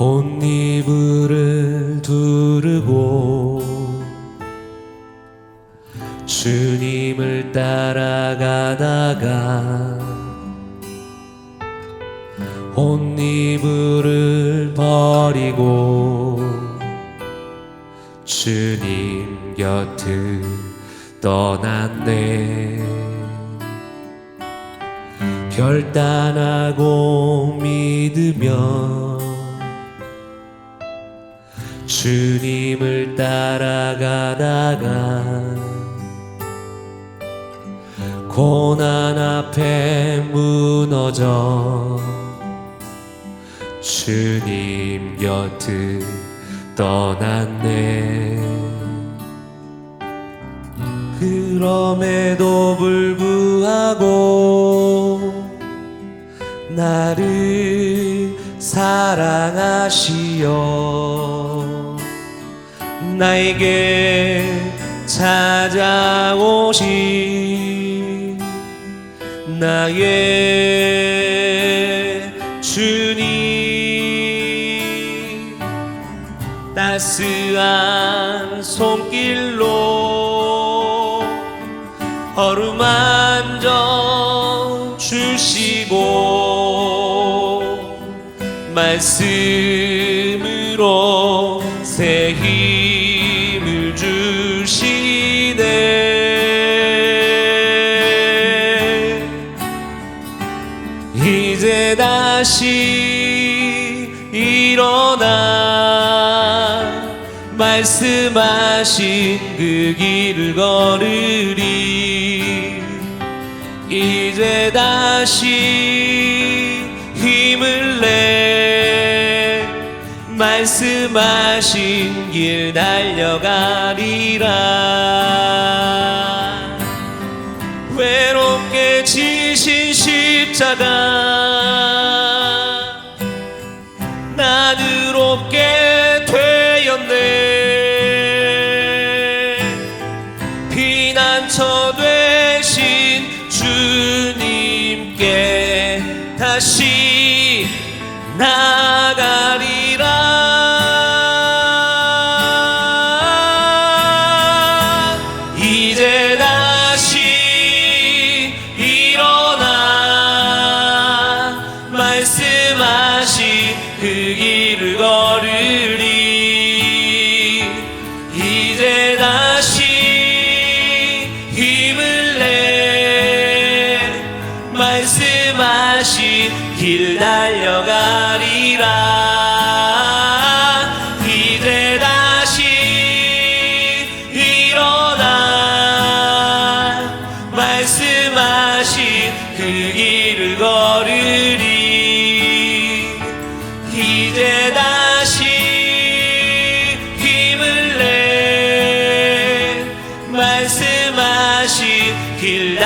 혼이불을 두르고 주님을 따라가다가 혼이불을 버리고 곁을 떠났네. 결단하고 믿으며 주님을 따라가다가 고난 앞에 무너져 주님 곁을 떠났네 그럼에도 불구하고 나를 사랑하시어 나에게 찾아오신 나의 주님 따스한 손길로 어루만져 주시고 말씀으로 새 힘을 주시네. 이제 다시 일어나 말씀하신 그 길을 걸으리. 이제 다시 힘을 내. 말씀하신 길 달려가리라. 외롭게 지신 십자가. 나드롭게 되신 주님께 다시 나 말씀하신 그 길을 걸으리. 이제 다시 힘을 내. 말씀하신 길